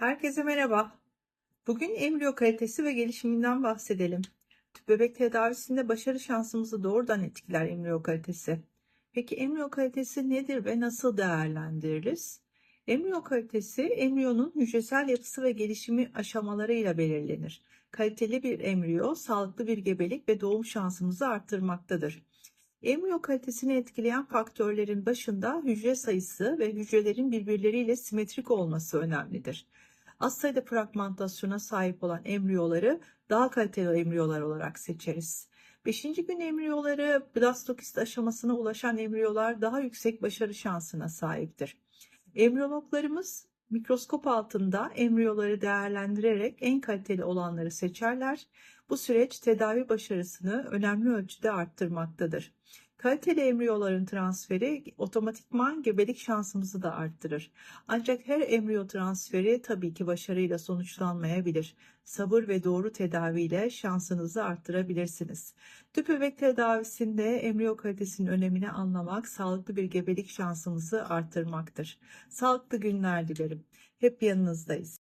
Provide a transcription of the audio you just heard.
Herkese merhaba. Bugün embriyo kalitesi ve gelişiminden bahsedelim. Tüp bebek tedavisinde başarı şansımızı doğrudan etkiler embriyo kalitesi. Peki embriyo kalitesi nedir ve nasıl değerlendiririz? Embriyo kalitesi embriyonun hücresel yapısı ve gelişimi aşamalarıyla belirlenir. Kaliteli bir embriyo, sağlıklı bir gebelik ve doğum şansımızı arttırmaktadır. Embriyo kalitesini etkileyen faktörlerin başında hücre sayısı ve hücrelerin birbirleriyle simetrik olması önemlidir. Az sayıda fragmentasyona sahip olan embriyoları daha kaliteli embriyolar olarak seçeriz. 5. gün embriyoları blastokist aşamasına ulaşan embriyolar daha yüksek başarı şansına sahiptir. Embriyologlarımız mikroskop altında embriyoları değerlendirerek en kaliteli olanları seçerler. Bu süreç tedavi başarısını önemli ölçüde arttırmaktadır. Kaliteli embriyoların transferi otomatikman gebelik şansımızı da arttırır. Ancak her embriyo transferi tabii ki başarıyla sonuçlanmayabilir. Sabır ve doğru tedaviyle şansınızı arttırabilirsiniz. Tüp bebek tedavisinde embriyo kalitesinin önemini anlamak, sağlıklı bir gebelik şansımızı arttırmaktır. Sağlıklı günler dilerim. Hep yanınızdayız.